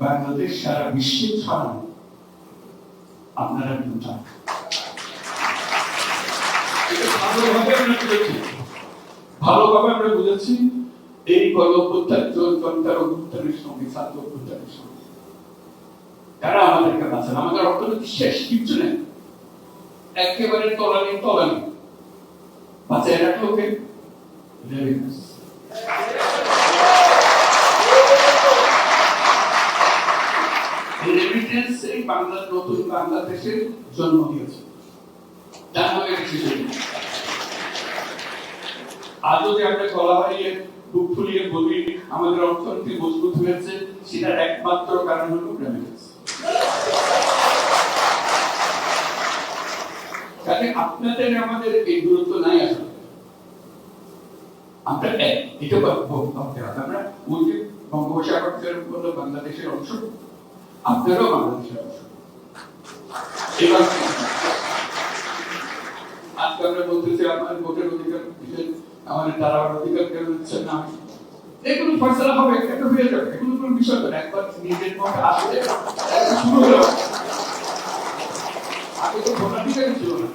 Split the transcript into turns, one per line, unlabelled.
বাংলাদেশ সারা বিশ্বে ছড়ানো। আপনারা দুটা ভালোভাবে আমরা বুঝেছি। এই অভ্যুত্থানের সঙ্গে, ছাত্র অভ্যুত্থানের সঙ্গে। তারা আমাদের অর্থনীতি শেষ কিছু নেই। একেবারে তলানি তলানি। বাঁচায় রেভিনিউস এই বাংলা, নতুন বাংলাদেশের জন্ম দিয়েছে। তার নামে। আজও যে আমরা গলা বাড়িয়ে বুক ফুলিয়ে বলি, আমাদের অর্থনীতি মজবুত হয়েছে, সেটার একমাত্র কারণ হলো কাজে আপনাদের আমাদের এই দূরত্ব নাই আসলে। আমরা এক, এটা ভাবতে হবে বঙ্গোপসাগর বাংলাদেশের অংশ। আপনারাও বাংলাদেশের অংশ আজকে আমরা বলতেছি আপনার ভোটের অধিকার আমাদের দাঁড়াবার অধিকার কেন দিচ্ছেন না? এগুলো ফয়সলা হবে এটা হয়ে যাবে, এগুলো কোনো বিষয় না। একবার নিজের মধ্যে আসলে শুরু হলো। আগে তো ভোটাধিকারই ছিল না।